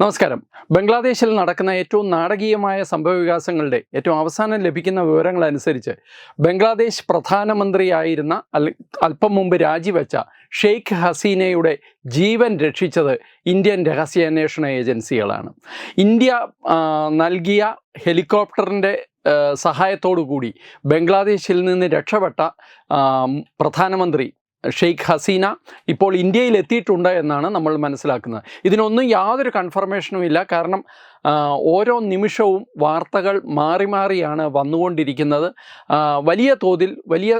നമസ്കാരം. ബംഗ്ലാദേശിൽ നടക്കുന്ന ഏറ്റവും നാടകീയമായ സംഭവവികാസങ്ങളുടെ ഏറ്റവും അവസാനം ലഭിക്കുന്ന വിവരങ്ങൾ അനുസരിച്ച് ബംഗ്ലാദേശ് പ്രധാനമന്ത്രിയായിരുന്ന അല്പം മുമ്പ് രാജിവെച്ച ഷെയ്ഖ് ഹസീനയുടെ ജീവൻ രക്ഷിച്ചത് ഇന്ത്യൻ രഹസ്യാന്വേഷണ ഏജൻസികളാണ്. ഇന്ത്യ നൽകിയ ഹെലികോപ്റ്ററിന്റെ സഹായത്തോടു കൂടി ബംഗ്ലാദേശിൽ നിന്ന് രക്ഷപ്പെട്ട പ്രധാനമന്ത്രി ഷെയ്ഖ് ഹസീന ഇപ്പോൾ ഇന്ത്യയിൽ എത്തിയിട്ടുണ്ട് എന്നാണ് നമ്മൾ മനസ്സിലാക്കുന്നത്. ഇതിനൊന്നും യാതൊരു കൺഫർമേഷനും ഇല്ല. കാരണം ഓരോ നിമിഷവും വാർത്തകൾ മാറി മാറിയാണ് വന്നുകൊണ്ടിരിക്കുന്നത്. വലിയ തോതിൽ വലിയ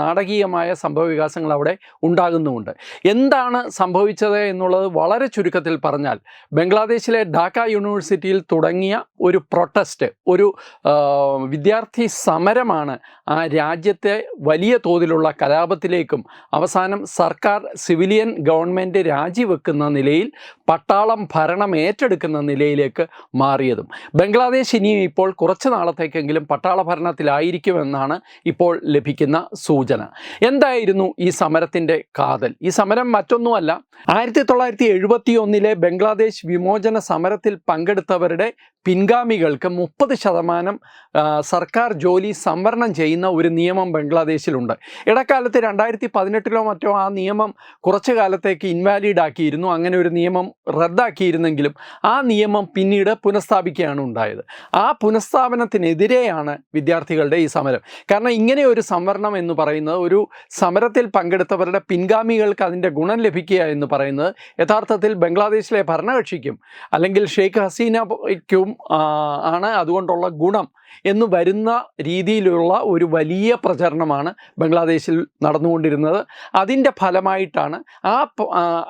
നാടകീയമായ സംഭവവികാസങ്ങൾ അവിടെ ഉണ്ടാകുന്നുമുണ്ട്. എന്താണ് സംഭവിച്ചത് എന്നുള്ളത് വളരെ ചുരുക്കത്തിൽ പറഞ്ഞാൽ ബംഗ്ലാദേശിലെ ഡാക്ക യൂണിവേഴ്സിറ്റിയിൽ തുടങ്ങിയ ഒരു പ്രൊട്ടസ്റ്റ് ഒരു വിദ്യാർത്ഥി സമരമാണ് ആ രാജ്യത്തെ വലിയ തോതിലുള്ള കലാപത്തിലേക്കും അവസാനം സർക്കാർ സിവിലിയൻ ഗവൺമെന്റ് രാജിവെക്കുന്ന നിലയിൽ പട്ടാളം ഭരണം ഏറ്റെടുക്കുന്ന നിലയിലേക്ക് മാറിയതും. ബംഗ്ലാദേശ് ഇനിയും ഇപ്പോൾ കുറച്ച് നാളത്തേക്കെങ്കിലും പട്ടാള ഭരണത്തിലായിരിക്കുമെന്നാണ് ഇപ്പോൾ ലഭിക്കുന്ന സൂചന. എന്തായിരുന്നു ഈ സമരത്തിന്റെ കാതൽ? ഈ സമരം മറ്റൊന്നുമല്ല. ആയിരത്തി തൊള്ളായിരത്തി എഴുപത്തി ഒന്നിലെ ബംഗ്ലാദേശ് വിമോചന സമരത്തിൽ പങ്കെടുത്തവരുടെ പിൻഗാമികൾക്ക് മുപ്പത് ശതമാനം സർക്കാർ ജോലി സംവരണം ചെയ്യുന്ന ഒരു നിയമം ബംഗ്ലാദേശിലുണ്ട്. ഇടക്കാലത്ത് രണ്ടായിരത്തി പതിനെട്ടിലോ മറ്റോ ആ നിയമം കുറച്ചു കാലത്തേക്ക് ഇൻവാലിഡ് ആക്കിയിരുന്നു. അങ്ങനെ ഒരു നിയമം റദ്ദാക്കിയിരുന്നെങ്കിലും ആ നിയമം പിന്നീട് പുനഃസ്ഥാപിക്കുകയാണ് ഉണ്ടായത്. ആ പുനഃസ്ഥാപനത്തിനെതിരെയാണ് വിദ്യാർത്ഥികളുടെ ഈ സമരം. കാരണം ഇങ്ങനെ ഒരു സംവരണം എന്ന് പറയുന്നത് ഒരു സമരത്തിൽ പങ്കെടുത്തവരുടെ പിൻഗാമികൾക്ക് അതിന്റെ ഗുണം ലഭിക്കുക എന്ന് പറയുന്നത് യഥാർത്ഥത്തിൽ ബംഗ്ലാദേശിലെ ഭരണകക്ഷിക്കും അല്ലെങ്കിൽ ഷെയ്ഖ് ഹസീനയ്ക്കും ആണ് അതുകൊണ്ടുള്ള ഗുണം എന്ന് വരുന്ന രീതിയിലുള്ള ഒരു വലിയ പ്രചരണമാണ് ബംഗ്ലാദേശിൽ നടന്നുകൊണ്ടിരുന്നത്. അതിന്റെ ഫലമായിട്ടാണ് ആ,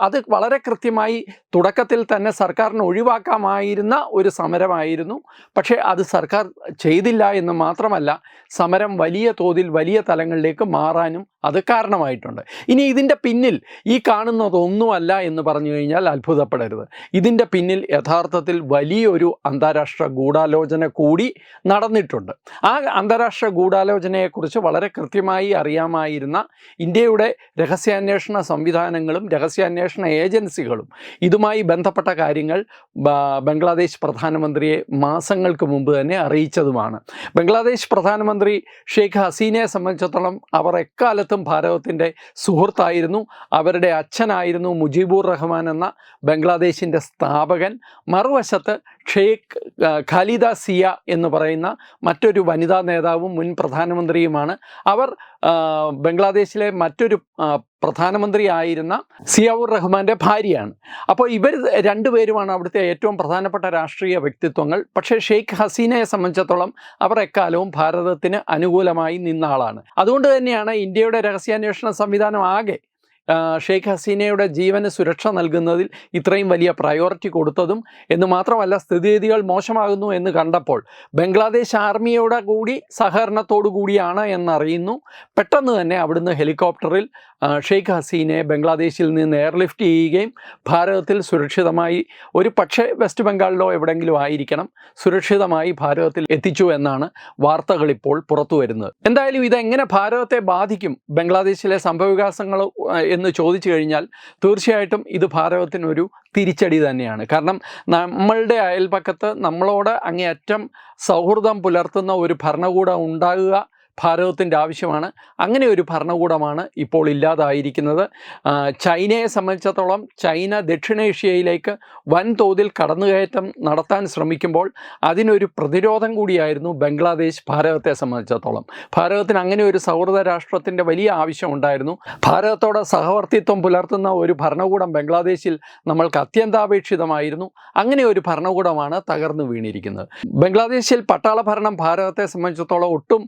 അത് വളരെ കൃത്യമായി തുടക്കത്തിൽ തന്നെ സർക്കാരിന് ഒഴിവാക്കാമായിരുന്ന ഒരു സമരമായിരുന്നു. പക്ഷേ അത് സർക്കാർ ചെയ്തില്ല എന്ന് മാത്രമല്ല സമരം വലിയ തോതിൽ വലിയ തലങ്ങളിലേക്ക് മാറാനും അത് കാരണമായിട്ടുണ്ട്. ഇനി ഇതിന്റെ പിന്നിൽ ഈ കാണുന്നതൊന്നുമല്ല എന്ന് പറഞ്ഞു കഴിഞ്ഞാൽ അത്ഭുതപ്പെടരുത്. ഇതിന്റെ പിന്നിൽ യഥാർത്ഥത്തിൽ വലിയൊരു അന്താരാഷ്ട്ര ഗൂഢാലോചന കൂടി നടന്നിട്ടുണ്ട്. ആ അന്താരാഷ്ട്ര ഗൂഢാലോചനയെക്കുറിച്ച് വളരെ കൃത്യമായി അറിയാമായിരുന്ന ഇന്ത്യയുടെ രഹസ്യാന്വേഷണ സംവിധാനങ്ങളും രഹസ്യാന്വേഷണ ഏജൻസികളും ഇതുമായി ബന്ധപ്പെട്ട കാര്യങ്ങൾ ബ- ബംഗ്ലാദേശ് പ്രധാനമന്ത്രിയെ മാസങ്ങൾക്ക് മുമ്പ് തന്നെ അറിയിച്ചതുമാണ്. ബംഗ്ലാദേശ് പ്രധാനമന്ത്രി ഷെയ്ഖ് ഹസീനയെ സംബന്ധിച്ചിടത്തോളം അവർ എക്കാലത്തും ഭാരതത്തിന്റെ സുഹൃത്തായിരുന്നു. അവരുടെ അച്ഛനായിരുന്നു മുജീബുർ റഹ്മാൻ എന്ന ബംഗ്ലാദേശിന്റെ സ്ഥാപകൻ. മറുവശത്ത് ഷെയ്ഖ് ഖാലിദ സിയ എന്ന് പറയുന്ന മറ്റൊരു വനിതാ നേതാവും മുൻ പ്രധാനമന്ത്രിയുമാണ്. അവർ ബംഗ്ലാദേശിലെ മറ്റൊരു പ്രധാനമന്ത്രിയായിരുന്ന സിയാവുർ റഹ്മാന്റെ ഭാര്യയാണ്. അപ്പോൾ ഇവർ രണ്ടുപേരുമാണ് അവിടുത്തെ ഏറ്റവും പ്രധാനപ്പെട്ട രാഷ്ട്രീയ വ്യക്തിത്വങ്ങൾ. പക്ഷേ ഷെയ്ഖ് ഹസീനയെ സംബന്ധിച്ചിടത്തോളം അവർ എക്കാലവും ഭാരതത്തിന് അനുകൂലമായി നിന്ന ആളാണ്. അതുകൊണ്ട് തന്നെയാണ് ഇന്ത്യയുടെ രഹസ്യാന്വേഷണ സംവിധാനം ആകെ ഷെയ്ഖ് ഹസീനയുടെ ജീവന് സുരക്ഷ നൽകുന്നതിൽ ഇത്രയും വലിയ പ്രയോറിറ്റി കൊടുത്തതും എന്ന് മാത്രമല്ല സ്ഥിതിഗതികൾ മോശമാകുന്നു എന്ന് കണ്ടപ്പോൾ ബംഗ്ലാദേശ് ആർമിയുടെ കൂടി സഹകരണത്തോടു കൂടിയാണ് എന്നറിയുന്നു. പെട്ടെന്ന് തന്നെ അവിടുന്ന് ഹെലികോപ്റ്ററിൽ ഷെയ്ഖ് ഹസീനയെ ബംഗ്ലാദേശിൽ നിന്ന് എയർലിഫ്റ്റ് ചെയ്യുകയും ഭാരതത്തിൽ സുരക്ഷിതമായി ഒരു പക്ഷേ വെസ്റ്റ് ബംഗാളിലോ എവിടെയെങ്കിലും ആയിരിക്കണം സുരക്ഷിതമായി ഭാരതത്തിൽ എത്തിച്ചു എന്നാണ് വാർത്തകൾ ഇപ്പോൾ പുറത്തു വരുന്നത്. എന്തായാലും ഇതെങ്ങനെ ഭാരതത്തെ ബാധിക്കും ബംഗ്ലാദേശിലെ സംഭവവികാസങ്ങൾ എന്ന് ചോദിച്ചു കഴിഞ്ഞാൽ തീർച്ചയായിട്ടും ഇത് ഭാരതത്തിനൊരു തിരിച്ചടി തന്നെയാണ്. കാരണം നമ്മളുടെ അയൽപക്കത്ത് നമ്മളോട് അങ്ങേയറ്റം സൗഹൃദം പുലർത്തുന്ന ഒരു ഭരണകൂടം ഉണ്ടാകുക ഭാരതത്തിന്റെ ആവശ്യമാണ്. അങ്ങനെ ഒരു ഭരണകൂടമാണ് ഇപ്പോൾ ഇല്ലാതായിരിക്കുന്നത്. ചൈനയെ സംബന്ധിച്ചിടത്തോളം ചൈന ദക്ഷിണേഷ്യയിലേക്ക് വൻതോതിൽ കടന്നുകയറ്റം നടത്താൻ ശ്രമിക്കുമ്പോൾ അതിനൊരു പ്രതിരോധം കൂടിയായിരുന്നു ബംഗ്ലാദേശ് ഭാരതത്തെ സംബന്ധിച്ചിടത്തോളം. ഭാരതത്തിന് അങ്ങനെ ഒരു സൗഹൃദ രാഷ്ട്രത്തിന്റെ വലിയ ആവശ്യമുണ്ടായിരുന്നു ഭാരതത്തോട് സഹവർത്തിത്വം പുലർത്തുന്ന ഒരു ഭരണകൂടം ബംഗ്ലാദേശിൽ നമ്മൾക്ക് അത്യന്താപേക്ഷിതമായിരുന്നു. അങ്ങനെ ഒരു ഭരണകൂടമാണ് തകർന്നു വീണിരിക്കുന്നത്. ബംഗ്ലാദേശിൽ പട്ടാള ഭരണം ഭാരതത്തെ സംബന്ധിച്ചിടത്തോളം ഒട്ടും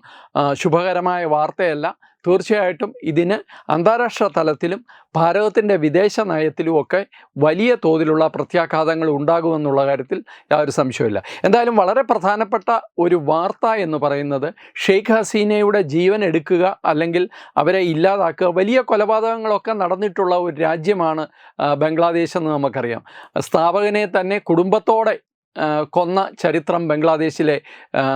ശുഭകരമായ വാർത്തയല്ല. തീർച്ചയായിട്ടും ഇതിന് അന്താരാഷ്ട്ര തലത്തിലും ഭാരതത്തിന്റെ വിദേശ നയത്തിലും ഒക്കെ വലിയ തോതിലുള്ള പ്രത്യാഘാതങ്ങൾ ഉണ്ടാകുമെന്നുള്ള കാര്യത്തിൽ യാതൊരു സംശയമില്ല എന്തായാലും വളരെ പ്രധാനപ്പെട്ട ഒരു വാർത്ത എന്ന് പറയുന്നത് ഷെയ്ഖ് ഹസീനയുടെ ജീവൻ എടുക്കുക അല്ലെങ്കിൽ അവരെ ഇല്ലാതാക്കുക വലിയ കൊലപാതകങ്ങളൊക്കെ നടന്നിട്ടുള്ള ഒരു രാജ്യമാണ് ബംഗ്ലാദേശ് എന്ന് നമുക്കറിയാം. സ്ഥാപകനെ തന്നെ കുടുംബത്തോടെ കൊന്ന ചരിത്രം ബംഗ്ലാദേശിലെ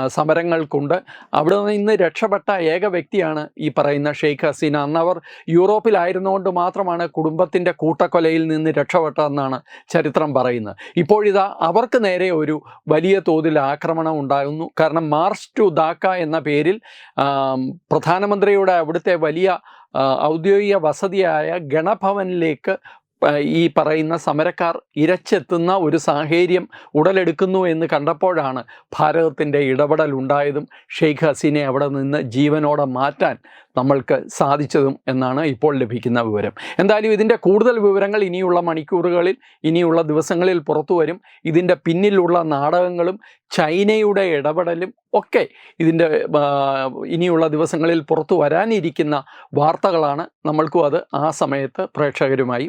സമരങ്ങൾക്കുണ്ട്. അവിടെ നിന്ന് രക്ഷപ്പെട്ട ഏക വ്യക്തിയാണ് ഈ പറയുന്ന ഷെയ്ഖ് ഹസീന. അന്ന് അവർ യൂറോപ്പിലായിരുന്നുകൊണ്ട് മാത്രമാണ് കുടുംബത്തിന്റെ കൂട്ടക്കൊലയിൽ നിന്ന് രക്ഷപ്പെട്ടതെന്നാണ് ചരിത്രം പറയുന്നത്. ഇപ്പോഴിതാ അവർക്ക് നേരെ ഒരു വലിയ തോതിൽ ആക്രമണം ഉണ്ടാകുന്നു. കാരണം മാർച്ച് ടു ദാക്ക എന്ന പേരിൽ പ്രധാനമന്ത്രിയുടെ അവിടുത്തെ വലിയ ഔദ്യോഗിക വസതിയായ ഗണഭവനിലേക്ക് ഈ പറയുന്ന സമരക്കാർ ഇരച്ചെത്തുന്ന ഒരു സാഹചര്യം ഉടലെടുക്കുന്നു എന്ന് കണ്ടപ്പോഴാണ് ഭാരതത്തിന്റെ ഇടപെടൽ ഉണ്ടായതും ഷെയ്ഖ് ഹസീനെ അവിടെ നിന്ന് ജീവനോടെ മാറ്റാൻ നമ്മൾക്ക് സാധിച്ചതും എന്നാണ് ഇപ്പോൾ ലഭിക്കുന്ന വിവരം. എന്തായാലും ഇതിന്റെ കൂടുതൽ വിവരങ്ങൾ ഇനിയുള്ള മണിക്കൂറുകളിൽ ഇനിയുള്ള ദിവസങ്ങളിൽ പുറത്തു വരും. ഇതിന്റെ പിന്നിലുള്ള നാടകങ്ങളും ചൈനയുടെ ഇടപെടലും ഒക്കെ ഇതിന്റെ ഇനിയുള്ള ദിവസങ്ങളിൽ പുറത്തു വരാനിരിക്കുന്ന വാർത്തകളാണ് നമ്മൾക്കും അത് ആ സമയത്ത് പ്രേക്ഷകരുമായി